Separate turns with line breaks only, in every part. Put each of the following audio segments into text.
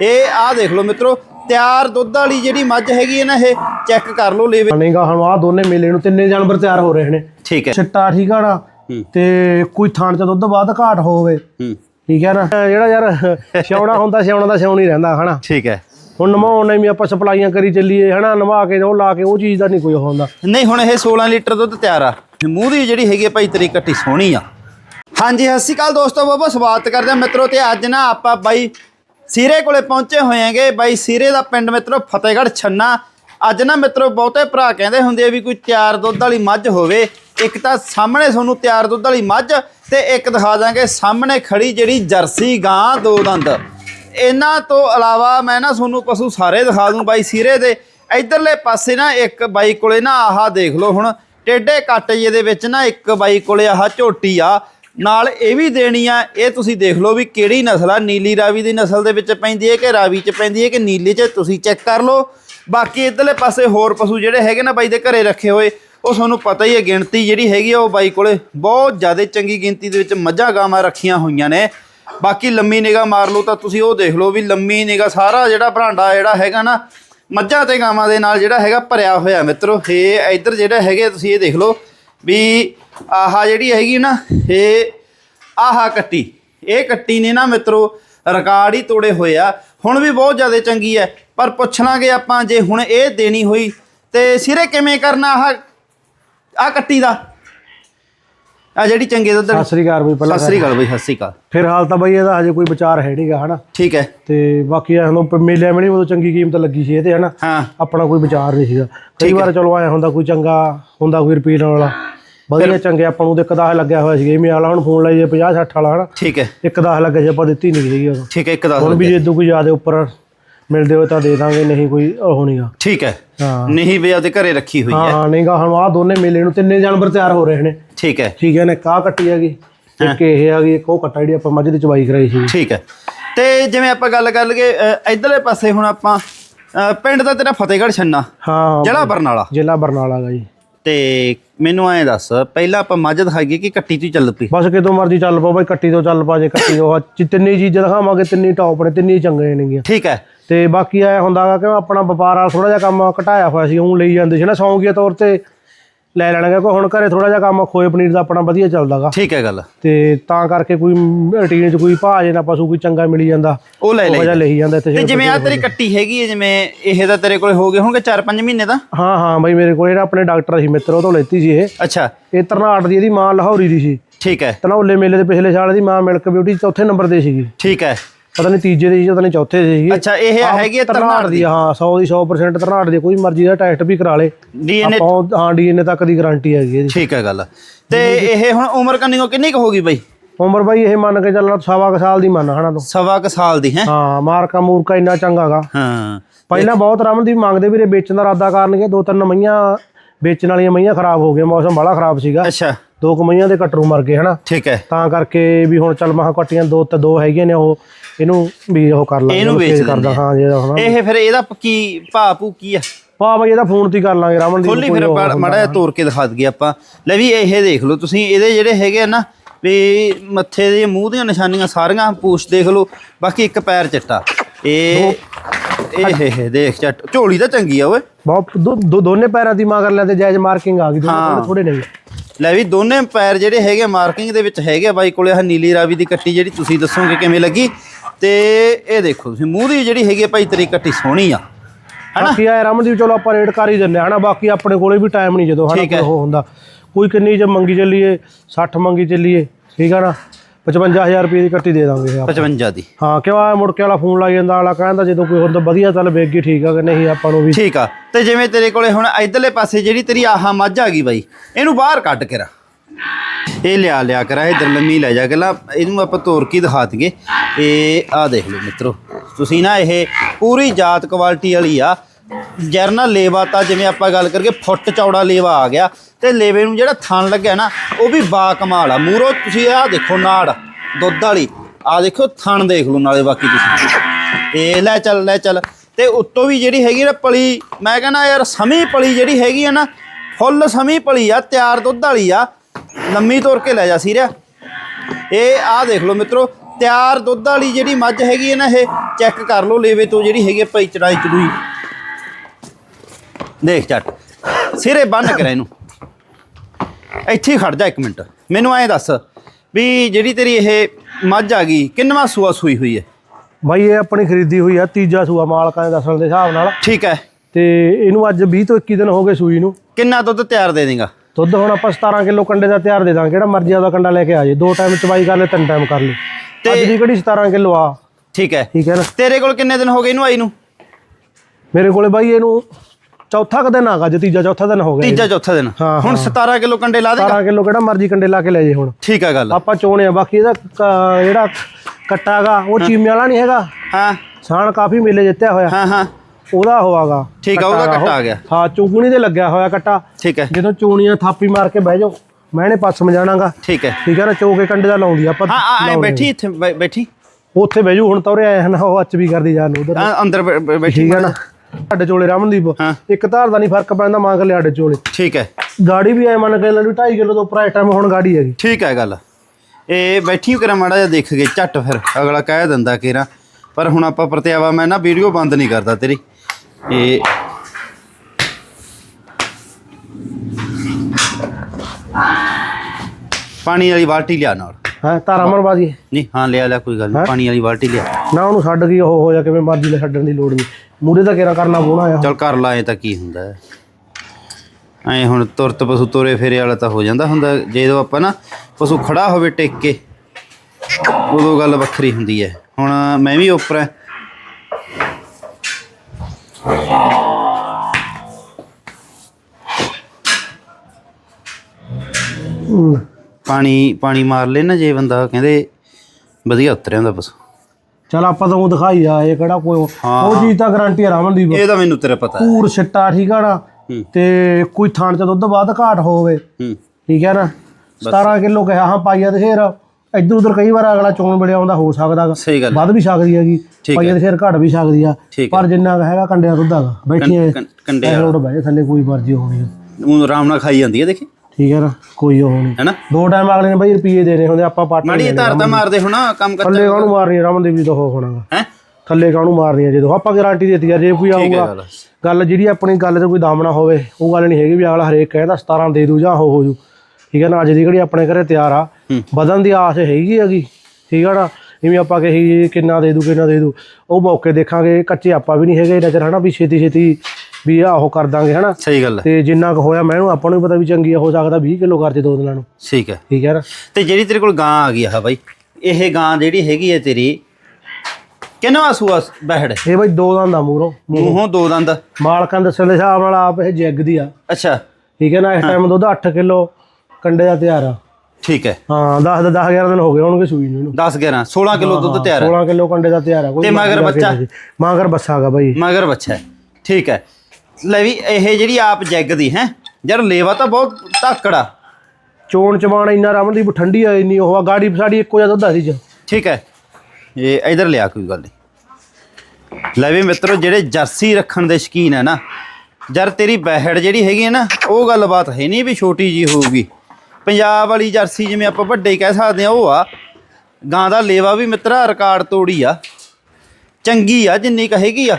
ਇਹ ਆਹ ਦੇਖ ਲਓ ਮਿੱਤਰੋ ਤਿਆਰ ਦੁੱਧ ਵਾਲੀ ਜਿਹੜੀ ਮੱਝ ਹੈਗੀ ਹੈ ਨਾ ਇਹ ਚੈੱਕ ਕਰ ਲਓ ਲੇਵੇ।
ਨਹੀਂਗਾ ਹੁਣ ਆ ਦੋਨੇ ਮੇਲੇ ਨੂੰ ਤਿੰਨੇ ਜਾਨਵਰ ਤਿਆਰ ਹੋ ਰਹੇ ਨੇ।
ਠੀਕ ਹੈ।
ਚਿੱਟਾ ਠੀਕ ਆ ਨਾ। ਤੇ ਕੋਈ ਥਾਣ ਚ ਦੁੱਧ ਵੱਧ ਘਾਟ ਹੋਵੇ। ਠੀਕ ਹੈ ਨਾ? ਜਿਹੜਾ ਯਾਰ ਸਿਆਉਣਾ ਹੁੰਦਾ ਸਿਆਉਣਾ ਦਾ ਸਿਆਉਣ ਹੀ ਰਹਿੰਦਾ ਹਨਾ?
ਠੀਕ ਹੈ।
ਹੁਣ ਨਮਾਉਣ ਨੇ ਵੀ ਆਪਾਂ ਸਪਲਾਈਆਂ ਕਰੀ ਚੱਲੀਏ ਹਨਾ? ਨਵਾ ਕੇ ਉਹ ਲਾ ਕੇ ਉਹ ਚੀਜ਼ ਦਾ ਨਹੀਂ ਕੋਈ ਹੁੰਦਾ।
ਨਹੀਂ ਹੁਣ ਇਹ 16 ਲੀਟਰ ਦੁੱਧ ਤਿਆਰ ਆ। ਮੂੰਹ ਦੀ ਜਿਹੜੀ ਹੈਗੀ ਭਾਈ ਤੇਰੀ ਕੱਟੀ ਸੋਹਣੀ ਆ। ਹਾਂਜੀ ਸਤਿ ਸ਼੍ਰੀ ਅਕਾਲ ਦੋਸਤੋ ਬਾਬਾ ਸਵਾਗਤ ਕਰਦੇ ਆ ਮਿੱਤਰੋ ਤੇ ਅੱਜ ਨਾ ਆਪਾਂ ਬਾਈ ਸੀਰੇ ਕੋਲੇ ਪਹੁੰਚੇ ਹੋਏ ਆਂਗੇ ਬਾਈ ਸੀਰੇ ਦਾ ਪਿੰਡ ਮਿੱਤਰੋ ਫਤਿਹਗੜ੍ਹ ਛੰਨਾ। ਅੱਜ ਨਾ ਮਿੱਤਰੋ ਬਹੁਤੇ ਭਰਾ ਕਹਿੰਦੇ ਹੁੰਦੇ ਆ ਵੀ ਕੋਈ ਤਿਆਰ ਦੁੱਧ ਵਾਲੀ ਮੱਝ ਹੋਵੇ। ਇੱਕ ਤਾਂ ਸਾਹਮਣੇ ਤੁਹਾਨੂੰ ਤਿਆਰ ਦੁੱਧ ਵਾਲੀ ਮੱਝ ਤੇ ਇੱਕ ਦਿਖਾ ਦਾਂਗੇ ਸਾਹਮਣੇ ਖੜੀ ਜਿਹੜੀ ਜਰਸੀ ਗਾਂ ਦੋ ਦੰਦ। ਇਹਨਾਂ ਤੋਂ ਇਲਾਵਾ ਮੈਂ ਨਾ ਤੁਹਾਨੂੰ ਪਸ਼ੂ ਸਾਰੇ ਦਿਖਾ ਦੂੰ ਬਾਈ ਸੀਰੇ ਦੇ। ਇਧਰਲੇ ਪਾਸੇ ਨਾ ਇੱਕ ਬਾਈ ਕੋਲੇ ਨਾ ਆਹਾ ਦੇਖ ਲਓ ਹੁਣ। ਟੇਡੇ ਕੱਟ ਜੇ ਦੇ ਵਿੱਚ ਨਾ ਇੱਕ ਬਾਈ ਕੋਲੇ ਆਹ ਝੋਟੀ ਆ। ਨਾਲ ਇਹ ਵੀ ਦੇਣੀ ਆ, ਇਹ ਤੁਸੀਂ ਦੇਖ ਲਓ ਵੀ ਕਿਹੜੀ ਨਸਲ ਆ, ਨੀਲੀ ਰਾਵੀ ਦੀ ਨਸਲ ਦੇ ਵਿੱਚ ਪੈਂਦੀ ਹੈ ਕਿ ਰਾਵੀ ਚ ਪੈਂਦੀ ਹੈ ਕਿ ਨੀਲੀ ਚ, ਤੁਸੀਂ ਚੈੱਕ ਕਰ ਲਓ। ਬਾਕੀ ਇਧਰਲੇ ਪਾਸੇ ਹੋਰ ਪਸ਼ੂ ਜਿਹੜੇ ਹੈਗੇ ਨਾ ਬਾਈ ਦੇ ਘਰੇ ਰੱਖੇ ਹੋਏ, ਉਹ ਤੁਹਾਨੂੰ ਪਤਾ ਹੀ ਹੈ, ਗਿਣਤੀ ਜਿਹੜੀ ਹੈਗੀ ਆ, ਉਹ ਬਾਈ ਕੋਲੇ ਬਹੁਤ ਜ਼ਿਆਦਾ ਚੰਗੀ ਗਿਣਤੀ ਦੇ ਵਿੱਚ ਮੱਝਾਂ ਗਾਵਾਂ ਰੱਖੀਆਂ ਹੋਈਆਂ ਨੇ। ਬਾਕੀ ਲੰਮੀ ਨਿਗਾਹ ਮਾਰ ਲਓ ਤਾਂ ਤੁਸੀਂ ਉਹ ਦੇਖ ਲਓ ਵੀ ਲੰਮੀ ਨਿਗਾਹ ਸਾਰਾ ਜਿਹੜਾ ਭਰਾਂਡਾ ਜਿਹੜਾ ਹੈਗਾ ਨਾ, ਮੱਝਾਂ ਤੇ ਗਾਵਾਂ ਦੇ ਨਾਲ ਜਿਹੜਾ ਹੈਗਾ ਭਰਿਆ ਹੋਇਆ ਮਿੱਤਰੋ। ਇਹ ਇੱਧਰ ਜਿਹੜਾ ਹੈਗੇ ਤੁਸੀਂ ਇਹ ਦੇਖ ਲਓ ਵੀ ਆਹ ਜਿਹੜੀ ਹੈਗੀ ਨਾ, ਇਹ ਆਹ ਕੱਟੀ, ਇਹ ਕੱਟੀ ਨੇ ਨਾ ਮਿੱਤਰੋ ਰਿਕਾਰਡ ਹੀ ਤੋੜੇ ਹੋਏ ਆ। ਹੁਣ ਵੀ ਬਹੁਤ ਜ਼ਿਆਦਾ ਚੰਗੀ ਹੈ। ਪਰ ਪੁੱਛ ਲਾਂਗੇ ਆਪਾਂ ਜੇ ਹੁਣ ਇਹ ਦੇਣੀ ਹੋਈ, ਤੇ ਸਿਰੇ ਕਿਵੇਂ ਕਰਨਾ ਆਹ ਆਹ ਕੱਟੀ ਦਾ? ਆ ਜਿਹੜੀ ਚੰਗੇ ਦੁੱਧ
ਸਤਿ ਸ੍ਰੀ ਅਕਾਲ ਬਈ ਪਹਿਲਾਂ
ਸਤਿ ਸ੍ਰੀ ਅਕਾਲ ਬਈ ਸਤਿ ਸ੍ਰੀ ਅਕਾਲ।
ਫਿਰ ਹਾਲ ਤਾਂ ਬਈ ਇਹਦਾ ਹਜੇ ਕੋਈ ਵਿਚਾਰ ਹੈ ਨਹੀਂਗਾ ਹਨਾ?
ਠੀਕ ਹੈ।
ਤੇ ਬਾਕੀ ਇਹ ਹੁਣ ਮੇਲਿਆਂ ਵਿੱਚ ਉਦੋਂ ਚੰਗੀ ਕੀਮਤ ਲੱਗੀ ਸੀ ਇਹ ਤੇ ਹਨਾ? ਆਪਣਾ ਕੋਈ ਵਿਚਾਰ ਨਹੀਂ ਸੀਗਾ। ਕਈ ਵਾਰ ਚਲੋ ਆਇਆ ਹੁੰਦਾ ਕੋਈ ਚੰਗਾ ਹੁੰਦਾ ਕੋਈ ਰਿਪੀਟ ਵਾਲਾ। ਵਧੀਆ ਚੰਗੇ ਆਪਾਂ ਨੂੰ ਇੱਕ ਦਸ ਲੱਗਿਆ ਹੋਇਆ ਸੀਗਾ। ਇਹ ਵਾਲਾ ਹੁਣ ਫੋਨ ਲਾਈਏ 50 60 ਵਾਲਾ ਹਨਾ?
ਠੀਕ ਹੈ।
ਇੱਕ ਦਸ ਲੱਗਿਆ ਸੀ ਆਪਾਂ ਦਿੱਤੀ ਨਹੀਂ ਸੀਗੀ ਉਦੋਂ।
ਠੀਕ ਹੈ ਇੱਕ ਦੱਸ
ਹੁਣ ਵੀ ਜੇ ਇਦੋਂ ਕੋਈ ਜ਼ਿਆਦਾ ਉੱਪਰ ਮਿਲਦੇ ਹੋ ਤਾਂ ਦੇ ਦਾਂਗੇ ਨਹੀਂ ਕੋਈ ਉਹ ਨਹੀਂਗਾ।
ਠੀਕ ਹੈ।
ਹਾਂ।
ਨਹੀਂ ਵੀ ਆਪਦੇ ਘਰੇ ਰੱਖੀ ਹੋਈ
ਹਾਂ।
ਹੈ
ਨਹੀਂਗਾ ਹੁਣ ਆਹ ਦੋਨੇ ਮੇਲੇ ਨੂੰ ਤਿੰਨੇ ਜਾਨਵਰ ਤਿਆਰ ਹੋ ਰਹੇ ਨੇ।
ਠੀਕ ਹੈ।
ਠੀਕ ਹੈ ਨੇ ਕਾਹ ਕੱਟੀ ਹੈਗੀ ਇੱਕ ਇਹ ਹੈਗੀ ਇੱਕ ਉਹ ਕੱਟਾ ਜਿਹੜੀ ਆਪਾਂ ਮੱਝ ਦੀ ਚਵਾਈ ਕਰਾਈ ਸੀ।
ਠੀਕ ਹੈ। ਤੇ ਜਿਵੇਂ ਆਪਾਂ ਗੱਲ ਕਰ ਲਈਏ ਇੱਧਰਲੇ ਪਾਸੇ ਹੁਣ ਆਪਾਂ ਪਿੰਡ ਦਾ ਤੇਰਾ ਫਤਿਹਗੜ੍ਹ ਛੰਨਾ
ਹਾਂ
ਜ਼ਿਲ੍ਹਾ ਬਰਨਾਲਾ।
ਜ਼ਿਲ੍ਹਾ ਬਰਨਾਲਾ ਗਾ ਜੀ।
ਤੇ ਮੈਨੂੰ ਐਂ ਦੱਸ ਪਹਿਲਾਂ ਆਪਾਂ ਮੱਝ ਦਿਖਾਈਏ ਕਿ ਕੱਟੀ ਤੋਂ ਹੀ ਚੱਲ ਪਈ।
ਬਸ ਕਿਤੋਂ ਮਰਜ਼ੀ ਚੱਲ ਪਾ ਬਾਈ ਕੱਟੀ ਤੋਂ ਚੱਲ ਪਾ ਜੇ ਕੱਟੀ ਤੋਂ ਆਹ ਚੀ- ਤਿੰਨੇ ਚੀਜ਼ਾਂ ਦਿਖਾਵਾਂਗੇ ਤਿੰਨੇ ਟੌਪ ਨੇ ਤਿੰਨੇ ਹੀ ਚੰਗੇ ਨੇਗੀਆਂ।
ਠੀਕ ਹੈ।
ਤੇ ਬਾਕੀ ਐ ਹੁੰਦਾਗਾ ਕਿ ਆਪਣਾ ਵਪਾਰ ਥੋੜਾ ਜਿਹਾ ਕੰਮ ਘਟਾਇਆ ਹੋਇਆ ਸੀ ਉਹ ਲਈ ਜਾਂਦੇ ਸੀ ਨਾ ਸੌਂਗੀਆ ਤੌਰ ਤੇ ਲੈ ਲੈਣਾ ਕਿ ਹੁਣ ਘਰੇ ਥੋੜਾ ਜਿਹਾ ਕੰਮ ਖੋਏ ਪਨੀਰ ਦਾ ਆਪਣਾ ਵਧੀਆ ਚੱਲਦਾਗਾ।
ਠੀਕ ਹੈ ਗੱਲ।
ਤੇ ਤਾਂ ਕਰਕੇ ਕੋਈ ਰੂਟੀਨ 'ਚ ਕੋਈ ਭਾਜੇ ਨਾ ਪਸ਼ੂ ਕੋਈ ਚੰਗਾ ਮਿਲੀ ਜਾਂਦਾ
ਉਹ ਲੈ
ਉਹ
ਲੈ
ਲਈ ਜਾਂਦਾ ਇੱਥੇ
ਤੇ ਜਿਵੇਂ ਆ ਤੇਰੀ ਕੱਟੀ ਹੈਗੀ ਹੈ ਜਿਵੇਂ ਇਹ ਤਾਂ ਤੇਰੇ ਕੋਲੇ ਹੋ ਗਏ ਹੋਣਗੇ 4-5 ਮਹੀਨੇ ਦਾ
ਹਾਂ ਹਾਂ ਬਾਈ ਮੇਰੇ ਕੋਲ ਜਿਹੜਾ ਆਪਣੇ ਡਾਕਟਰ ਸੀ ਮਿੱਤਰ ਉਹ ਤੋਂ ਲੈਤੀ ਸੀ ਇਹ।
ਅੱਛਾ।
ਇਹ ਤਰਨਾਟ ਦੀ ਇਹਦੀ ਮਾਂ ਲਾਹੌਰੀ ਦੀ ਸੀ।
ਠੀਕ ਹੈ।
ਤਨੌਲੇ ਮੇਲੇ ਦੇ ਪਿਛਲੇ ਸਾਲ ਦੀ ਮਾਂ ਮਿਲਕ ਬਿਊਟੀ ਚੌਥੇ ਨੰਬਰ ਤੇ ਸੀਗੀ।
ਠੀਕ ਹੈ।
ਪਤਾ ਨਹੀਂ ਤੀਜੇ ਦੇ ਸੀ ਪਤਾ ਨਹੀਂ ਚੌਥੇ ਦੇ ਸੀਗੀ।
ਅੱਛਾ ਇਹ ਹੈਗੀ ਹੈ
ਤਰਨਾਟ ਦੀ? ਹਾਂ 100 ਦੀ 100% ਤਰਨਾਟ ਦੀ ਕੋਈ ਮਰਜ਼ੀ ਦਾ ਟੈਸਟ ਵੀ ਕਰਾ ਲੇ।
ਡੀਐਨਏ
ਹਾਂ ਡੀਐਨਏ ਤੱਕ ਦੀ ਗਾਰੰਟੀ ਹੈਗੀ ਇਹਦੀ।
ਠੀਕ ਹੈ ਗੱਲ। ਤੇ ਇਹ ਹੁਣ ਉਮਰ ਕੰਨੀ ਕਿੰਨੀ ਕੁ ਹੋ ਗਈ ਬਈ?
ਉਮਰ ਬਾਈ ਇਹ ਮੰਨ ਕੇ ਚੱਲਣਾ ਸਵਾ ਕੁ ਸਾਲ ਦੀ ਮੰਨ ਹਨਾ ਤੂੰ?
ਸਵਾ ਕੁ ਸਾਲ ਦੀ ਹੈ?
ਹਾਂ ਮਾਰਕਾ ਮੂਰਕਾ ਇੰਨਾ ਚੰਗਾਗਾ
ਹਾਂ।
ਪਹਿਲਾਂ ਬਹੁਤ ਰਮਨ ਦੀ ਮੰਗਦੇ ਵੀਰੇ ਵੇਚਣ ਦਾ ਇਰਾਦਾ ਕਰਨਗੇ ਦੋ ਤਿੰਨ ਮਈਆਂ ਵੇਚਣ ਵਾਲੀਆਂ ਮਈਆਂ ਖਰਾਬ ਹੋ ਗਈਆਂ ਮੌਸਮ ਬੜਾ ਖਰਾਬ ਸੀਗਾ।
ਅੱਛਾ।
ਦੋ ਕੁ ਮਈਆਂ ਦੇ ਕਟਰੂ ਮਰ ਗਏ ਹਨਾ?
ਠੀਕ ਹੈ।
ਤਾਂ ਕਰਕੇ ਵੀ ਹੁਣ ਚੱਲ ਮਹਾ ਕੱਟੀਆਂ ਦੋ ਤੇ ਦੋ ਹੈਗੀਆਂ ਨੇ ਉਹ ਇਹਨੂੰ ਵੀ ਉਹ ਕਰ ਲਾਂਗੇ
ਇਹਨੂੰ ਵੇਚ
ਕਰਦਾ ਹਾਂ ਜਿਹੜਾ ਹੁਣ।
ਇਹ ਫਿਰ ਇਹਦਾ ਕੀ ਭਾਅ ਭੂ ਕੀ ਆ?
ਪਾ ਬਈ ਇਹਦਾ ਫੋਨ ਤੇ ਕਰ ਲਾਂਗੇ ਰਮਨ ਦੀ
ਖੋਲੀ ਫਿਰ ਮੜਾ ਤੋੜ ਕੇ ਦਿਖਾ ਦਈਏ ਆਪਾਂ। ਲੈ ਵੀ ਇਹ ਦੇਖ ਲਓ ਤੁਸੀਂ ਇਹਦੇ ਜਿਹੜੇ ਹੈਗੇ ਆ ਨਾ ਵੀ ਮੱਥੇ ਦੇ ਮੂੰਹ ਦੀਆਂ ਨਿਸ਼ਾਨੀਆਂ ਸਾਰੀਆਂ ਪੂਛ ਦੇਖ ਲਓ ਬਾਕੀ ਇੱਕ ਪੈਰ ਚਿੱਟਾ। ਇਹ ਇਹ ਇਹ ਦੇਖ ਚੱਟ ਝੋਲੀ ਤਾਂ ਚੰਗੀ ਆ ਓਏ।
ਬਹੁਤ ਦੋਨੇ ਪੈਰਾਂ ਦੀ ਮਾਰ ਲੈ ਤੇ ਜਾਇਜ਼ ਮਾਰਕਿੰਗ ਆ ਗਈ ਦੋਨੇ ਥੋੜੇ ਨਹੀਂ
ਲੈ ਵੀ ਦੋਨੇ ਪੈਰ ਜਿਹੜੇ ਹੈਗੇ ਮਾਰਕਿੰਗ ਦੇ ਵਿੱਚ ਹੈਗੇ ਆ ਬਾਈ ਕੋਲੇ ਆਹ ਨੀਲੀ ਰਾਵੀ ਦੀ ਕੱਟੀ ਜਿਹੜੀ ਤੁਸੀਂ ਦੱਸੋਗੇ ਕਿਵੇਂ ਲੱਗੀ। ਤੇ ਇਹ ਦੇਖੋ ਤੁਸੀਂ ਮੂੰਹ ਦੀ ਜਿਹੜੀ ਹੈਗੀ ਆ ਭਾਈ ਤੇਰੀ ਕੱਟੀ ਸੋਹਣੀ ਆ।
ਬਾਕੀ ਆ ਰਮਨ ਦੀ ਚਲੋ ਆਪਾਂ ਰੇਟ ਕਰ ਹੀ ਹਾਂ ਹਨਾ? ਬਾਕੀ ਆਪਣੇ ਕੋਲੇ ਵੀ ਟਾਈਮ ਨਹੀਂ ਜਦੋਂ ਹਨਾ? ਉਹ ਹੁੰਦਾ। ਕੋਈ ਕਿੰਨੀ ਜੇ ਮੰਗੀ ਚੱਲੀਏ 60 ਮੰਗੀ ਚੱਲੀਏ ਠੀਕ ਆ ਨਾ? 55000 ਰੁਪਏ ਦੀ ਕੱਟੀ ਦੇ ਦਾਂਗੇ ਆਪਾਂ।
55 ਦੀ।
ਹਾਂ ਕਿਉਂ ਆ ਮੁੜ ਕੇ ਵਾਲਾ ਫੋਨ ਲਾਈ ਜਾਂਦਾ ਵਾਲਾ ਕਹਿੰਦਾ ਜਦੋਂ ਕੋਈ ਹੁੰਦਾ ਵਧੀਆ ਚੱਲ ਵੇਖ ਗਈ ਠੀਕ ਆ ਕਿ ਨਹੀਂ ਆਪਾਂ ਨੂੰ ਵੀ
ਠੀਕ ਆ। ਤੇ ਜਿਵੇਂ ਤੇਰੇ ਕੋਲੇ ਹੁਣ ਇਧਰਲੇ ਪਾਸੇ ਜਿਹੜੀ ਤੇਰੀ ਆਹ ਮੱਝ ਆ ਗਈ ਬਾਈ ਇਹਨੂੰ ਬਾਹਰ ਕੱਢ ਕੇ ਰਾ ਇਹ ਲਿਆ ਲਿਆ ਕਰਾ ਇਧਰ ਲੰਮੀ ਲੈ ਜਾ ਕੇ ਲਾ ਇਹਨੂੰ ਆਪਾਂ ਤੋਰ ਕੇ ਦਿਖਾ ਦਈਏ। ਇਹ ਆ ਦੇਖ ਲਓ ਮਿੱਤਰੋ ਤੁਸੀਂ ਨਾ ਇਹ ਪੂਰੀ ਜਾਤ ਕੁਆਲਿਟੀ ਵਾਲੀ ਆ। ਜਰਨਲ ਲੇਵਾ ਤਾਂ ਜਿਵੇਂ ਆਪਾਂ ਗੱਲ ਕਰਕੇ ਫੁੱਟ ਚੌੜਾ ਲੇਵਾ ਆ ਗਿਆ। ਤੇ ਲੇਵੇ ਨੂੰ ਜਿਹੜਾ ਥਣ ਲੱਗਿਆ ਨਾ, ਉਹ ਵੀ ਬਾ ਕਮਾਲ ਆ। ਮੂਰੋ, ਤੁਸੀਂ ਆਹ ਦੇਖੋ ਨਾੜ, ਦੁੱਧ ਵਾਲੀ। ਆ ਦੇਖੋ, ਥਣ ਦੇਖ ਲਓ ਨਾਲੇ ਬਾਕੀ ਤੁਸੀਂ। ਇਹ ਲੈ ਚੱਲ ਲੈ ਚੱਲ। ਤੇ ਉੱਤੋਂ ਵੀ ਜਿਹੜੀ ਹੈਗੀ ਨਾ ਪਲੀ, ਮੈਂ ਕਹਿੰਦਾ ਯਾਰ ਸਮੀ ਪਲੀ ਜਿਹੜੀ ਹੈਗੀ ਆ ਨਾ, ਫੁੱਲ ਸਮੀ ਪਲੀ ਆ, ਤਿਆਰ ਦੁੱਧ ਵਾਲੀ ਆ। ਲੰਮੀ ਤੋਰ ਕੇ ਲੈ ਜਾ ਸੀਰਿਆ। ਇਹ ਆਹ ਦੇਖ ਲਓ ਮਿੱਤਰੋ, ਤਿਆਰ ਦੁੱਧ ਵਾਲੀ ਜਿਹੜੀ ਮੱਝ ਹੈਗੀ ਹੈ ਨਾ ਇਹ, ਚੈੱਕ ਕਰ ਲਓ ਲੇਵੇ ਤੋਂ ਜਿਹੜੀ ਹੈਗੀ ਹੈ ਭਾਈ ਚੜਾਈ ਚੜੂਈ। ਦੇਖ ਚੱਟ ਸਿਰੇ ਬੰਨ ਕਰ ਇਹਨੂੰ। ਇੱਥੇ ਹੀ ਖੜ ਜਾ ਇੱਕ ਮਿੰਟ। ਮੈਨੂੰ ਐਂ ਦੱਸ ਵੀ ਜਿਹੜੀ ਤੇਰੀ ਇਹ ਮੱਝ ਆ ਗਈ ਕਿੰਨਵਾਂ ਸੂਆ ਸੂਈ ਹੋਈ ਹੈ?
ਬਾਈ ਇਹ ਆਪਣੀ ਖਰੀਦੀ ਹੋਈ ਆ ਤੀਜਾ ਸੂਆ ਮਾਲਕਾਂ ਦੇ ਦੱਸਣ ਦੇ ਹਿਸਾਬ ਨਾਲ।
ਠੀਕ ਹੈ।
ਤੇ ਇਹਨੂੰ ਅੱਜ 20 ਤੋਂ 21 ਦਿਨ ਹੋ ਗਏ ਸੂਈ ਨੂੰ।
ਕਿੰਨਾ ਦੁੱਧ ਤਿਆਰ ਦੇ ਦੇਗਾ?
ਦੁੱਧ ਹੁਣ ਆਪਾਂ 17 ਕਿਲੋ ਕੰਡੇ ਦਾ ਤਿਆਰ ਦੇ ਦਾਂਗੇ ਕਿਹੜਾ ਮਰਜ਼ੀ ਦਾ ਕੰਡਾ ਲੈ ਕੇ ਆ ਜੇ। ਦੋ ਟਾਈਮ ਚਵਾਈ ਕਰ ਲੈ ਤਿੰਨ ਟਾਈਮ ਕਰ ਲੈ।
ਤੇ-
ਅੱਜ ਦੀ ਕਿਹੜੀ 17 ਕਿਲੋ ਆ?
ਠੀਕ ਹੈ।
ਠੀਕ ਹੈ ਨਾ?
ਤੇਰੇ ਕੋਲ ਕਿੰਨੇ ਦਿਨ ਹੋ ਗਏ ਇਹਨੂੰ ਆਈ ਨੂੰ?
ਮੇਰੇ ਕੋਲੇ ਬਾਈ ਇਹਨੂੰ ਚੌਥਾ ਕੁ ਦਿਨ ਆਗਾ ਜੇ ਤੀਜਾ ਚੌਥਾ ਦਿਨ ਹੋ ਗਿਆ
ਤੀਜਾ ਚੌਥਾ ਦਿਨ।
ਹਾਂ,
ਹੁਣ 17 ਕਿਲੋ ਕੰਡੇ ਲਾ ਦੇਗਾ?
17 ਕਿਲੋ ਕਿਹੜਾ ਮਰਜ਼ੀ ਕੰਡੇ ਲਾ ਕੇ ਲੈ ਜੇ ਹੁਣ।
ਠੀਕ ਹੈ ਗੱਲ।
ਆਪਾਂ ਚੋਣੇ ਆ ਬਾਕੀ ਇਹਦਾ ਕ- ਜਿਹੜਾ ਕੱਟਾ ਹੈਗਾ ਉਹ ਚੀਮੇ ਵਾਲਾ ਨਹੀਂ ਹੈਗਾ।
ਹਾਂ।
ਸਾਣ ਕਾਫੀ ਮੇਲੇ ਜਿੱਤਿਆ ਹੋਇਆ।
ਹਾਂ ਹਾਂ।
ਉਹਦਾ ਹੋਆਗਾ
ਠੀਕ ਆ, ਉਹਦਾ ਕੱਟਾ ਆ ਗਿਆ।
ਹਾਂ ਚੁੰਗਣੀ ਤੇ ਲੱਗਿਆ ਹੋਇਆ ਕੱਟਾ।
ਠੀਕ ਹੈ
ਜਦੋਂ ਚੋਣੀਆਂ ਥਾਪੀ ਮਾਰ ਕੇ ਬਹਿ ਜਾਓ ਮੈਂ ਇਹਨੇ ਪੱਸ ਮਜਾਣਾਗਾ
ਠੀਕ ਹੈ
ਠੀਕ ਹੈ ਨਾ ਚੋਕੇ ਕੰਡੇ ਦਾ ਲਾਉਂਦੀ ਆ ਆਪਾਂ
ਹਾਂ ਆ ਐ
ਲਾਉਂਦੇ
ਬੈਠੀ ਇੱਥੇ ਬੈ- ਬੈਠੀ।
ਉੱਥੇ ਬਹਿ ਜੂ ਹੁਣ ਤੌਰੇ ਆਏ ਹਨ ਉਹ ਅੱਚ ਵੀ ਕਰਦੀ ਜਾਨ ਉਧਰ।
ਅੰਦਰ ਬੈ- ਬੈ- ਬੈਠੀ
ਠੀਕ ਹੈ ਨਾ। ਸਾਡੇ ਚੋਲੇ ਰਮਨਦੀਪ। ਇੱਕ ਧਾਰ ਦਾ ਨਹੀਂ ਫ਼ਰਕ ਪੈਂਦਾ ਮਾਂ ਕੇ ਲਿਆੜੇ ਚੋਲੇ।
ਠੀਕ ਹੈ।
ਗਾੜੀ ਵੀ ਐ ਮੰਨ ਕੇ ਲੈ ਵੀ 2.5 ਕਿਲੋ ਤੋਂ ਉੱਪਰ ਟਾਈਮ ਹੁਣ ਗਾੜੀ ਹੈਗੀ।
ਠੀਕ ਹੈ ਗੱਲ। ਇਹ ਬੈਠੀ ਕਰਾਂ ਮਾੜਾ ਜਿਹਾ ਦੇਖ ਕੇ ਝੱਟ ਫਿਰ ਅਗਲਾ ਕਹਿ ਦਿੰਦਾ ਕੇਰਾ ਪਰ ਹੁਣ ਆਪਾਂ ਪ੍ਰਤਿਆਵਾ ਮੈਂ ਨਾ ਵੀਡੀਓ ਬੰਦ ਨਹੀਂ ਕਰਦਾ ਤੇਰੀ। ਇਹ ਪਾਣੀ ਵਾਲੀ ਬਾਲਟੀ ਲਿਆ ਨਾਲ।
ਹਾਂ ਤਾਰਾ ਮਰਵਾਦੀ
ਨਹੀਂ ਹਾਂ ਲਿਆ ਲਿਆ ਕੋਈ ਗੱਲ ਨਹੀਂ। ਪਾਣੀ ਵਾਲੀ ਬਾਲਟੀ ਲਿਆ।
ਨਾ ਉਹਨੂੰ ਛੱਡ ਗਈ ਉਹ ਹੋ ਜਾ ਕਿਵੇਂ ਮਰਜ਼ੀ ਲੈ ਛੱਡਣ ਦੀ ਲੋੜ ਨਹੀਂ। ਮੂਰੇ ਤਾਂ ਕਿਹੜਾ ਕਰਨਾ ਪੋਣਾ ਆ।
ਚਲ ਕਰ ਲਾਏ ਤਾਂ ਕੀ ਹੁੰਦਾ ਹੈ? ਐ ਹੁਣ ਤੁਰਤ ਪਸ਼ੂ ਤੋਰੇ ਫੇਰੇ ਵਾਲਾ ਤਾਂ ਹੋ ਜਾਂਦਾ ਹੁੰਦਾ। ਜਦੋਂ ਆਪਾਂ ਨਾ ਪਸ਼ੂ ਖੜਾ ਹੋਵੇ ਟਿਕ ਕੇ ਉਦੋਂ ਗੱਲ ਵੱਖਰੀ ਹੁੰਦੀ ਹੈ। ਹੁਣ ਮੈਂ ਵੀ ਉੱਪਰ ਐ
ਹੂੰ।
ਪਾਣੀ ਪਾਣੀ ਮਾਰ ਲੈ ਨਾ ਜੇ ਬੰਦਾ ਕਹਿੰਦੇ ਵਧੀਆ ਉਤਰਿਆ ਹੁੰਦਾ ਪਸ਼ੂ
ਚੱਲ ਆਪਾਂ ਤਾਂ ਉਹ ਦਿਖਾਈ ਆ ਇਹ ਕਿਹੜਾ ਕੋਈ। ਉਹ ਚੀਜ਼ ਤਾਂ ਗਾਰੰਟੀ ਆ ਰਮਨਦੀਪ।
ਇਹ ਤਾਂ ਮੈਨੂੰ ਤੇਰਾ ਪਤਾ ਹੈ।
ਪੂਰ ਛਿੱਟਾ ਠੀਕ ਆ ਨਾ। ਤੇ ਕੋਈ ਥਾਣ ਚ ਦੁੱਧ ਵੱਧ ਘਾਟ ਹੋਵੇ। ਠੀਕ ਹੈ ਨਾ? 17 ਕਿਲੋ ਕਿਹਾ ਹਾਂ ਪਾਈਆ ਤੇ ਫੇਰ ਇੱਧਰ ਉਧਰ ਕਈ ਵਾਰ ਅਗਲਾ ਚੋਣ ਬੜਿਆ ਆਉਂਦਾ ਹੋ ਸਕਦਾ ਵੱਧ ਵੀ ਸਕਦੀ ਹੈਗੀ ਪਾਈਆ ਤੇ ਫੇਰ ਘਟ ਵੀ ਸਕਦੀ ਆ। ਪਰ ਜਿੰਨਾ ਹੈਗਾ ਕੰਡਿਆਂ ਦੁੱਧ ਹੈਗਾ। ਬੈਠੀਆਂ
ਕੰਡੇ
ਰੋਡ ਬਹਿ ਥੱਲੇ ਕੋਈ ਮਰਜ਼ੀ ਹੋਣੀ।
ਉਹ ਆਰਾਮ ਨਾਲ ਖਾਈ ਜਾਂਦੀ ਹੈ ਦੇਖੀ।
ਠੀਕ ਹੈ ਨਾ? ਕੋਈ ਉਹ ਨਹੀਂ।
ਹੈਨਾ?
ਦੋ ਟਾਈਮ ਅਗਲੇ ਨੇ ਬਈ ਰੁਪਏ ਦੇਣੇ ਹੁੰਦੇ ਆਪਾਂ ਪਾਟ
ਮਾੜੀ ਧਾਰ ਤਾਂ ਮਾਰਦੇ ਹੁਣ ਕੰਮ ਕਰ
ਥੱਲੇ ਕਾਹਨੂੰ ਮਾਰਨੀ ਰਮਨਦੀਪ ਜੀ ਤੋਂ ਹੋ ਹੋਣਾਗਾ
ਹੈ?
ਥੱਲੇ ਕਾਹਨੂੰ ਮਾਰਨੀ ਆ ਜਦੋਂ ਆਪਾਂ ਗਾਰੰਟੀ ਦਿੱਤੀ ਜੇ ਕੋਈ
ਹੈ
ਆਊਗਾ
ਗੱਲ
ਜਿਹੜੀ ਆਪਣੀ ਗੱਲ ਤੇ ਕੋਈ ਦਾਮਣਾ ਹੋਵੇ ਉਹ ਗੱਲ ਨਹੀਂ ਹੈਗੀ ਵੀ ਅਗਲਾ ਹਰੇਕ ਕਹਿੰਦਾ 17 ਦੇ ਦੂ ਜਾਂ ਹੋ ਹੋ ਜੂ। ਠੀਕ ਹੈ ਨਾ? ਅੱਜ ਦੀ ਘੜੀ ਆਪਣੇ ਘਰੇ ਤਿਆਰ ਆ।
ਹੂੰ।
ਵਧਣ ਦੀ ਆਸ ਹੈਗੀ ਹੈਗੀ। ਠੀਕ ਹੈ ਨਾ? ਜਿਵੇਂ ਆਪਾਂ ਕਹੀ ਕਿੰਨਾ ਦੇ ਦੂ ਕਿੰਨਾ ਦੇ ਦੂ। ਉਹ ਮੌਕੇ ਦੇਖਾਂਗੇ ਕੱਚੇ ਆਪਾਂ ਵੀ ਨਹੀਂ ਹੈਗੇ ਨਜ਼ਰ ਹਨਾ ਵੀ ਛੇਤੀ ਛੇਤੀ ਵੀ ਆਹ ਉਹ ਕਰ ਦਾਂਗੇ ਹਨਾ?
ਸਹੀ ਗੱਲ ਹੈ।
ਤੇ ਜਿੰਨਾ ਕੁ ਹੋਇਆ ਮੈਨੂੰ ਆਪਾਂ ਨੂੰ ਵੀ ਪਤਾ ਵੀ ਚੰਗੀ ਆ, ਹੋ ਸਕਦਾ 20 ਕਿਲੋ ਕਰ ਦੋ ਦਿਨਾਂ ਨੂੰ।
ਠੀਕ ਹੈ।
ਠੀਕ ਹੈ ਨਾ?
ਤੇ ਜਿਹੜੀ ਤੇਰੇ ਕੋਲ ਗਾਂ ਆ ਗਈ ਆ ਬਾਈ ਇਹ ਗਾਂ ਜਿਹੜੀ ਹੈਗੀ ਹੈ ਤੇਰੀ ਕਿੰਨਾ ਸੂਆ ਬਹਿੜ
ਇਹ ਬਈ ਦੋ ਦੰਦ ਆ ਮੂਰੋਂ
ਮੂੰਹੋਂ ਦੋ ਦੰਦ
ਮਾਲਕਾਂ ਦੇ ਦੱਸਣ ਦੇ ਹਿਸਾਬ ਨਾਲ ਆਪ ਇਹ ਜੈਗ ਦੀ ਆ।
ਅੱਛਾ।
ਠੀਕ ਹੈ ਨਾ ਇਸ ਟਾਈਮ ਦੁੱਧ 8 ਕਿਲੋ ਕੰਡੇ ਦਾ ਤਿਆਰ ਆ।
ਠੀਕ ਹੈ।
ਹਾਂ 10 10 11 ਦਿਨ ਹੋ ਗਏ ਹੋਣਗੇ ਸੂਈ ਨੂੰ ਇਹਨੂੰ।
10 11 16 ਕਿਲੋ ਦੁੱਧ ਤਿਆਰ ਹੈ
16 ਕਿਲੋ ਕੰਡੇ ਦਾ ਤਿਆਰ ਆ ਕੋਈ
ਤੇ ਮਗਰ ਬੱਚਾ?
ਮਗਰ ਬੱਸਾ ਹੈਗਾ ਬਾਈ।
ਮਗਰ ਬੱਚਾ ਹੈ। ਠੀਕ ਹੈ। ਲੈ ਵੀ ਇਹ ਜਿਹੜੀ ਆਪ ਜੈਗ ਦੀ ਹੈ ਯਾਰ ਲੇਵਾ ਤਾਂ ਬਹੁਤ ਧਾਕੜਾ
ਚੋਣ ਚਮਾਣ ਇੰਨਾ ਰਮਨਦੀਪ ਠੰਡੀ ਆ ਇੰਨੀ ਉਹ ਆ ਗਾੜੀ ਸਾਡੀ ਇੱਕੋ ਜਿਹਾ ਦੁੱਧ ਆ ਸੀ ਚ।
ਠੀਕ ਹੈ ਇਹ ਇਧਰ ਲਿਆ ਕੋਈ ਗੱਲ ਨਹੀਂ। ਲੈ ਵੀ ਮਿੱਤਰੋ ਜਿਹੜੇ ਜਰਸੀ ਰੱਖਣ ਦੇ ਸ਼ਕੀਨ ਹੈ ਨਾ ਜਰ ਤੇਰੀ ਬਹਿੜ ਜਿਹੜੀ ਹੈਗੀ ਹੈ ਨਾ ਉਹ ਗੱਲਬਾਤ ਹੈ ਨਹੀਂ ਵੀ ਛੋਟੀ ਜੀ ਹੋਊਗੀ। ਪੰਜਾਬ ਵਾਲੀ ਜਰਸੀ ਜਿਵੇਂ ਆਪਾਂ ਵੱਡੇ ਕਹਿ ਸਕਦੇ ਆ ਉਹ ਆ। ਗਾਂ ਦਾ ਲੇਵਾ ਵੀ ਮਿੱਤਰਾ ਰਿਕਾਰਡ ਤੋੜੀ ਆ। ਚੰਗੀ ਆ ਜਿੰਨੀ ਕਹੇਗੀ ਆ।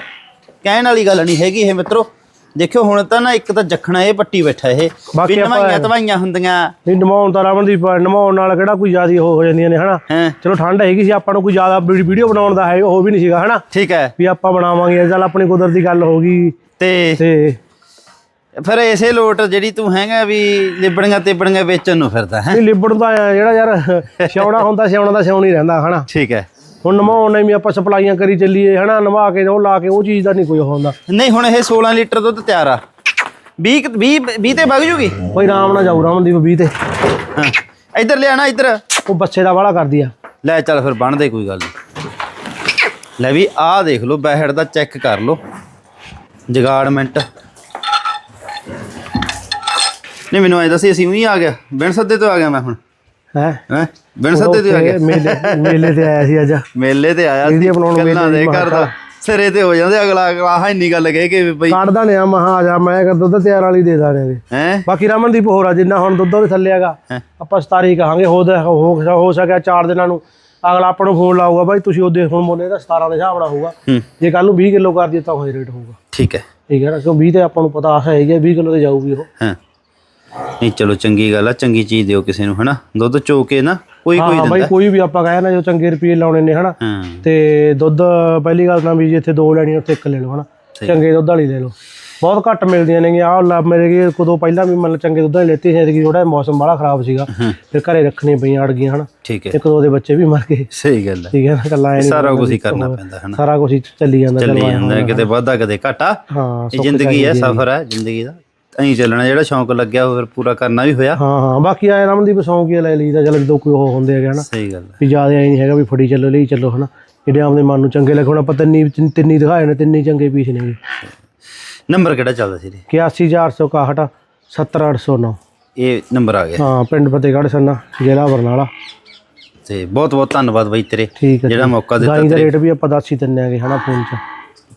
ਕਹਿਣ ਵਾਲੀ ਗੱਲ ਨਹੀਂ ਹੈਗੀ ਇਹ ਮਿੱਤਰੋ। ਦੇਖਿਓ ਹੁਣ ਤਾਂ ਨਾ ਇੱਕ ਤਾਂ ਜਖਣਾ ਇਹ ਪੱਟੀ ਬੈਠਾ ਇਹ। ਵੀ
ਬਾਕੀ ਆਪਾਂ-
ਨਵਾਈਆਂ ਤਵਾਈਆਂ ਹੁੰਦੀਆਂ।
ਨਹੀਂ ਨਮਾਉਣ ਤਾਂ ਰਮਨਦੀਪ ਨਮਾਉਣ ਨਾਲ ਕਿਹੜਾ ਕੋਈ ਜ਼ਿਆਦਾ ਉਹ ਹੋ ਜਾਂਦੀਆਂ ਨੇ ਹਨਾ?
ਹੈ।
ਚਲੋ ਠੰਡ ਹੈਗੀ ਸੀ ਆਪਾਂ ਨੂੰ ਕੋਈ ਜ਼ਿਆਦਾ ਵੀਡੀਓ ਬਣਾਉਣ ਦਾ ਹੈ ਉਹ ਵੀ ਨਹੀਂ ਸੀਗਾ ਹਨਾ?
ਠੀਕ ਹੈ।
ਵੀ ਆਪਾਂ ਬਣਾਵਾਂਗੇ ਚੱਲ ਆਪਣੀ ਕੁਦਰਤ ਦੀ ਗੱਲ ਹੋ ਗਈ।
ਤੇ
ਤੇ
ਫਿਰ ਇਸੇ ਲੋਟ ਜਿਹੜੀ ਤੂੰ ਹੈਗਾ ਵੀ ਲਿਬੜੀਆਂ ਤਿਬੜੀਆਂ ਵੇਚਣ ਨੂੰ ਫਿਰਦਾ ਹੈ?
ਇਹ ਲਿਬੜ ਦਾ ਆ ਜਿਹੜਾ ਯਾਰ ਸਿਆਉਣਾ ਹੁੰਦਾ ਸਿਆਉਣਾ ਦਾ ਸਿਆਉਣ ਹੀ ਰਹਿੰਦਾ ਹਨਾ?
ਠੀਕ ਹੈ।
ਹੁਣ ਨਮਾਉਣ ਨੇ ਵੀ ਆਪਾਂ ਸਪਲਾਈਆਂ ਕਰੀ ਚੱਲੀਏ ਹਨਾ ਨਵਾ ਕੇ ਉਹ ਲਾ ਕੇ ਉਹ ਚੀਜ਼ ਦਾ ਨਹੀਂ ਕੋਈ ਹੁੰਦਾ।
ਨਹੀਂ ਹੁਣ ਇਹ 16 ਲੀਟਰ ਦੁੱਧ ਤਿਆਰ ਆ। 20 20 20 ਤੇ ਵਗ ਜੂਗੀ?
ਕੋਈ ਆਰਾਮ ਨਾਲ ਜਾਊ ਰਮਨਦੀਪ 20 ਤੇ।
ਹਾਂ। ਇੱਧਰ ਲਿਆਣਾ ਇੱਧਰ।
ਉਹ ਬੱਚੇ ਦਾ ਵਾਲਾ ਕਰਦੀ ਆ।
ਲੈ ਚੱਲ ਫਿਰ ਬਣ ਦੇ ਕੋਈ ਗੱਲ ਨਹੀਂ ਲੈ ਵੀ ਆਹ ਦੇਖ ਲਓ ਬੈਹੜ ਦਾ ਚੈੱਕ ਕਰ ਲਓ। ਜਗਾੜਮੈਂਟ ਨਹੀਂ ਮੈਨੂੰ ਐ ਦੱਸੀ ਅਸੀਂ ਉਹੀ ਆ ਗਿਆ। ਬਿਨ ਸੱਦੇ ਤੋਂ ਆ ਗਿਆ ਮੈਂ ਹੁਣ।
ਹੈ?
ਹੈ? ਬਿਨ ਸੱਦੇ ਤੋਂ ਆ ਗਿਆ।
ਮੇਲੇ ਮੇਲੇ ਤੇ ਆਇਆ ਸੀ ਅੱਜ।
ਮੇਲੇ ਤੇ ਆਇਆ ਸੀ। ਗੱਲਾਂ ਦੇ
ਦੀ
ਕਰਦਾ ਸਿਰੇ ਤੇ ਹੋ ਜਾਂਦੇ। ਅਗਲਾ ਆਹ ਇੰਨੀ ਗੱਲ ਕਹਿ ਕੇ ਬਈ
ਕੱਢਦਾ ਨੇ ਆ ਮਹਾ ਆ ਜਾ ਮੈਂ ਕਰ ਦੁੱਧ ਤਿਆਰ ਵਾਲੀ ਦੇ ਦਾਂ ਨੇ
ਹੈ?
ਬਾਕੀ ਰਮਨਦੀਪ ਹੋਰ ਆ ਜਿੰਨਾ ਹੁਣ ਦੁੱਧ ਉਹਦੇ ਥੱਲੇ ਹੈਗਾ
ਹੈਂ।
ਆਪਾਂ 17 ਹੀ ਕਹਾਂਗੇ ਹੋ ਦਾ- ਹੋ ਹੋ ਸਕਿਆ 4 ਦਿਨਾਂ ਨੂੰ। ਅਗਲਾ ਆਪਾਂ ਨੂੰ ਫੋਨ ਲਾਊਗਾ ਬਾਈ ਤੁਸੀਂ ਉਹਦੇ ਹੁਣ ਮੁੱਲ ਇਹਦਾ 17 ਦੇ ਹਿਸਾਬ ਨਾਲ ਹੋਊਗਾ।
ਹੂੰ।
ਜੇ ਕੱਲ ਨੂੰ 20 ਕਿਲੋ ਕਰ ਦਿੱਤਾ ਹੋਏ ਰੇਟ ਹੋਊਗਾ।
ਠੀਕ ਹੈ।
ਠੀਕ ਹੈ ਨਾ? ਕਿਉਂ 20 ਤੇ ਆਪਾਂ ਨੂੰ ਪਤਾ ਹੈ ਹੀ ਹੈ 20 ਕਿਲੋ ਤੇ ਜਾਊਗੀ ਉਹ।
ਹਾਂ। ਨਹੀਂ ਚਲੋ ਚੰਗੀ ਗੱਲ ਆ ਚੰਗੀ ਚੀਜ਼ ਦਿਓ ਕਿਸੇ ਨੂੰ ਹਨਾ? ਦੁੱਧ ਚੋ ਕੇ ਨਾ ਕੋਈ ਕੋਈ
ਹਾਂ ਬਾਈ
ਦਿੰਦਾ
ਕੋਈ ਵੀ ਆਪਾਂ ਕਹੇ ਨਾ ਜੋ ਚੰਗੇ ਰੁਪਏ ਲਾਉਣੇ ਨੇ ਹਨਾ?
ਹਾਂ।
ਤੇ ਦੁੱਧ ਪਹਿਲੀ ਗੱਲ ਤਾਂ ਵੀ ਜੇ ਇੱਥੇ ਦੋ ਲੈਣੀਆਂ ਉੱਥੇ ਇੱਕ ਲੈ ਲਓ ਹਨਾ? ਚੰਗੇ ਦੁੱਧ ਵਾਲੀ ਲੈ ਲਓ। ਬਹੁਤ ਘੱਟ ਮਿਲਦੀਆਂ ਨੇ ਆਹ ਲਾ ਮੇਰੇ ਕੀ ਕਦੋਂ ਪਹਿਲਾਂ ਵੀ ਮਤਲਬ ਚੰਗੇ ਦੁੱਧ ਵਾਲੀ ਲੈਤੀ ਸੀ ਕਿ ਥੋੜਾ ਮੌਸਮ ਬੜਾ ਖਰਾਬ ਸੀਗਾ। ਫਿਰ ਘਰੇ ਰੱਖਣੀਆਂ ਪਈਆਂ ਅੜ ਗਈਆਂ ਹਨਾ?
ਠੀਕ ਹੈ।
ਇੱਕ ਦੋ ਦੇ ਬੱਚੇ ਵੀ ਮਰ ਗਏ।
ਸਹੀ ਗੱਲ ਹੈ।
ਠੀਕ ਹੈ ਨਾ ਕੱਲਾ ਐ
ਸਾਰਾ ਕੁਝ ਹੀ ਕਰਨਾ ਪੈਂਦਾ ਹਨਾ?
ਸਾਰਾ ਕੁਝ ਚੱਲੀ ਜਾਂਦਾ
ਚੱਲੀ
ਚਲੋ
ਜਾਂਦਾ ਕਿਤੇ ਵਾਧਾ ਕਦੇ ਘਾਟਾ।
ਹਾਂ
ਇਹ ਜ਼ਿੰਦਗੀ ਹੈ। ਸਫ਼ਰ ਹੈ ਜ਼ਿੰਦਗੀ ਦਾ। ਐਂ ਚੱਲਣਾ ਜਿਹੜਾ ਸ਼ੌਂਕ ਲੱਗਿਆ ਉਹ ਫਿਰ ਪੂਰਾ ਕਰਨਾ ਵੀ ਹੋਇਆ।
ਹਾਂ ਹਾਂ ਬਾਕੀ ਆਏ ਰਮਨਦੀਪ ਸੌਂਕ ਹੀ ਲੈ ਲਈਦਾ ਚਲ ਜਦੋਂ ਕੋਈ ਉਹ ਹੁੰਦੇ ਹੈਗੇ ਹਨਾ।
ਸਹੀ ਗੱਲ ਹੈ
ਵੀ ਜ਼ਿਆਦਾ ਐ ਨਹੀਂ ਹੈਗਾ ਵੀ ਫੜੀ ਚੱਲੋ ਲਈ ਚੱਲੋ ਹਨਾ। ਜਿਹੜੇ ਆਪਦੇ ਮਨ ਨੂੰ ਚੰਗੇ ਲੱਗਣ ਆਪਾਂ ਤਿੰਨੀ ਤਿੰਨੀ ਦਿਖਾਏ ਨੇ ਤਿੰਨੀ ਚੰਗੇ ਪੀਸ ਨੇਗੇ
ਨੰਬਰ ਕਿਹੜਾ ਚੱਲਦਾ ਸੀ ਜੀ
81461 70809
ਇਹ ਨੰਬਰ ਆ ਗਿਆ।
ਹਾਂ ਪਿੰਡ ਫਤਿਹਗੜ੍ਹ ਸੰਨਾ ਜ਼ਿਲ੍ਹਾ ਬਰਨਾਲਾ।
ਤੇ ਬਹੁਤ ਬਹੁਤ ਧੰਨਵਾਦ ਬਾਈ ਤੇਰੇ ਜਿਹੜਾ ਮੌਕਾ ਦਿੱਤਾ
ਗਾਈ ਦਾ ਰੇਟ ਵੀ ਆਪਾਂ ਦੱਸ ਹੀ ਦਿੰਨੇ ਆਗੇ ਹਨਾ ਫੋਨ 'ਚ।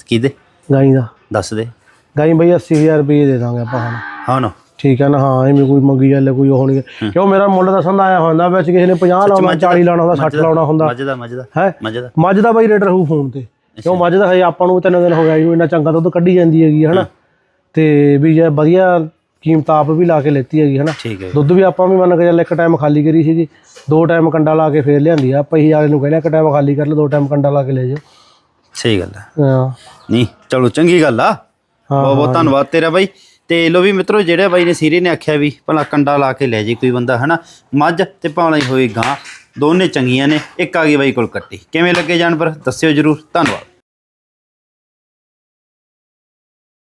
ਕਿਹਦੇ?
ਗਾਈ ਦਾ।
ਦੱਸ ਦੇ।
ਗਾਈ ਬਈ 80000 ਰੁਪਏ ਦੇ ਦਾਂਗੇ ਆਪਾਂ ਹੁਣ।
ਹਾਂ ਨਾ।
ਠੀਕ ਹੈ ਨਾ ਹਾਂ ਐਵੇਂ ਕੋਈ ਮੰਗੀ ਚੱਲੇ ਕੋਈ ਉਹ ਨਹੀਂ ਕਿਉਂ ਮੇਰਾ ਮੁੱਲ ਦਾ ਸੰਦਾ ਆਇਆ ਹੁੰਦਾ ਵਿੱਚ ਕਿਸੇ ਨੇ 50 ਲਾਉਣਾ 40 ਲਾਉਣਾ ਹੁੰਦਾ 60 ਲਾਉਣਾ ਹੁੰਦਾ।
ਮੱਝ ਦਾ ਮੱਝ ਦਾ
ਹੈ?
ਮੱਝ ਦਾ।
ਦਾ ਬਈ ਰੇਟ ਰਹੂ ਫੋਨ ਤੇ। ਕਿਉਂ ਮੱਝ ਦਾ ਹਜੇ ਆਪਾਂ ਨੂੰ ਤਿੰਨ ਦਿਨ ਹੋ ਗਿਆ ਇੰਨਾ ਚੰਗਾ ਦੁੱਧ ਕੱਢੀ ਜਾਂਦੀ ਹੈਗੀ ਹਨਾ ਤੇ ਵੀ ਜੇ ਵਧੀਆ ਕੀਮਤ ਆਪ ਵੀ ਲਾ ਕੇ ਲੈਤੀ ਹੈਗੀ ਹਨਾ ਦੁੱਧ ਵੀ ਆਪਾਂ ਵੀ ਮੰਨ ਕੇ ਚੱਲ ਇੱਕ ਟਾਈਮ ਖਾਲੀ ਕਰੀ ਸੀਗੀ ਦੋ ਟਾਈਮ ਕੰਡਾ ਲਾ ਕੇ ਫੇਰ ਲਿਆਂਦੀ ਆ। ਪਈ ਵਾਲੇ ਨੂੰ ਕਹਿੰਦੇ ਇੱਕ ਟਾਈਮ ਖਾਲੀ ਕਰ ਲਓ ਦੋ ਟਾਈਮ ਕੰਡਾ ਲਾ ਕੇ ਲੈ ਜਾਓ
ਸਹੀ ਗੱਲ ਹੈ।
ਹਾਂ।
ਨਹੀਂ ਚਲੋ ਚੰਗੀ ਗੱਲ ਆ। ਬਹੁਤ ਬਹੁਤ ਧੰਨਵਾਦ ਤੇਰਾ ਬਾਈ। ਤੇ ਲੋ ਵੀ ਮਿੱਤਰੋ ਜਿਹੜੇ ਬਾਈ ਨੇ ਸੀਰੇ ਨੇ ਆਖਿਆ ਵੀ ਭਲਾ ਕੰਡਾ ਲਾ ਕੇ ਲੈ ਜੇ ਕੋਈ ਬੰਦਾ ਹਨਾ? ਮੱਝ ਤੇ ਪਾਉਣਾ ਹੀ ਹੋਈ ਗਾਂ ਦੋਨੇ ਚੰਗੀਆਂ ਨੇ। ਇੱਕ ਆ ਗਈ ਬਾਈ ਕੋਲ ਕੱਟੀ ਕਿਵੇਂ ਲੱਗੇ ਜਾਨਵਰ? ਦੱਸਿਓ ਜਰੂਰ। ਧੰਨਵਾਦ।